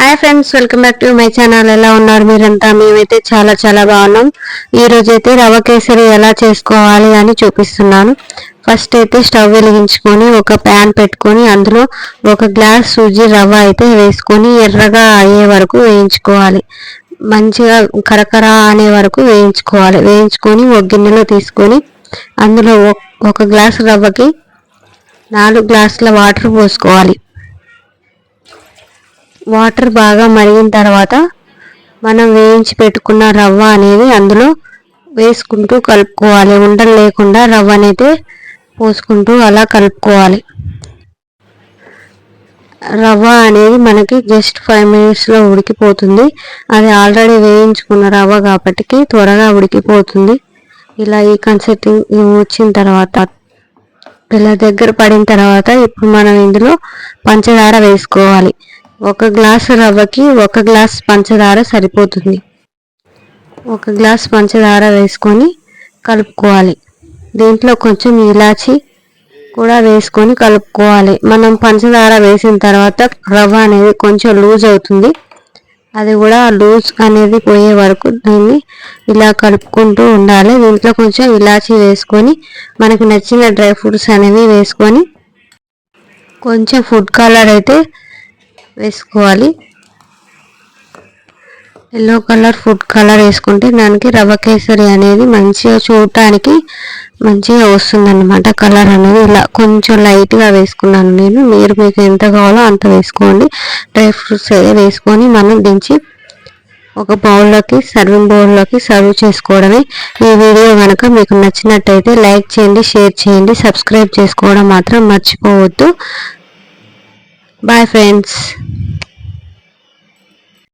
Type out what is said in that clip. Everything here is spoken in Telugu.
Hi friends welcome back to my channel ఎలా ఉన్నారు మీరంతా? మేమైతే చాలా చాలా బాగున్నాం. ఈ అయితే రవ కేసరి ఎలా చేసుకోవాలి అని చూపిస్తున్నాను. ఫస్ట్ అయితే స్టవ్ వెలిగించుకొని ఒక ప్యాన్ పెట్టుకొని అందులో ఒక గ్లాస్ సూజీ రవ్వ అయితే వేసుకొని ఎర్రగా అయ్యే వరకు వేయించుకోవాలి. మంచిగా కరకర అనే వరకు వేయించుకోవాలి. వేయించుకొని ఒక గిన్నెలో తీసుకొని అందులో ఒక గ్లాస్ రవ్వకి నాలుగు గ్లాసుల వాటర్ పోసుకోవాలి. వాటర్ బాగా మరిగిన తర్వాత మనం వేయించి పెట్టుకున్న రవ్వ అనేది అందులో వేసుకుంటూ కలుపుకోవాలి. ఉండలు లేకుండా రవ్వ అనేది పోసుకుంటూ అలా కలుపుకోవాలి. రవ్వ అనేది మనకి జస్ట్ ఫైవ్ మినిట్స్లో ఉడికిపోతుంది. అది ఆల్రెడీ వేయించుకున్న రవ్వ కాబట్టి త్వరగా ఉడికిపోతుంది. ఇలా ఈ కన్సెప్టింగ్ వచ్చిన తర్వాత ఇలా దగ్గర పడిన తర్వాత ఇప్పుడు మనం ఇందులో పంచదార వేసుకోవాలి. ఒక గ్లాసు రవ్వకి ఒక గ్లాస్ పంచదార సరిపోతుంది. ఒక గ్లాస్ పంచదార వేసుకొని కలుపుకోవాలి. దీంట్లో కొంచెం ఇలాచి కూడా వేసుకొని కలుపుకోవాలి. మనం పంచదార వేసిన తర్వాత రవ్వ అనేది కొంచెం లూజ్ అవుతుంది. అది కూడా లూజ్ అనేది పోయే వరకు దీన్ని ఇలా కలుపుకుంటూ ఉండాలి. దీంట్లో కొంచెం ఇలాచి వేసుకొని మనకు నచ్చిన డ్రై ఫ్రూట్స్ అనేవి వేసుకొని కొంచెం ఫుడ్ కలర్ అయితే వేసుకోవాలి. ఎల్లో కలర్ ఫుడ్ కలర్ వేసుకుంటే దానికి రవ్వ కేసరి అనేది మంచిగా చూడటానికి మంచిగా వస్తుందన్నమాట. కలర్ అనేది ఇలా కొంచెం లైట్గా వేసుకున్నాను నేను. మీరు మీకు ఎంత కావాలో అంత వేసుకోండి. డ్రై ఫ్రూట్స్ వేసుకొని మనం దించి ఒక బౌల్లోకి సర్వింగ్ బౌల్లోకి సర్వ్ చేసుకోవడమే. ఈ వీడియో కనుక మీకు నచ్చినట్టయితే లైక్ చేయండి షేర్ చేయండి సబ్స్క్రైబ్ చేసుకోవడం మాత్రం మర్చిపోవద్దు. Bye friends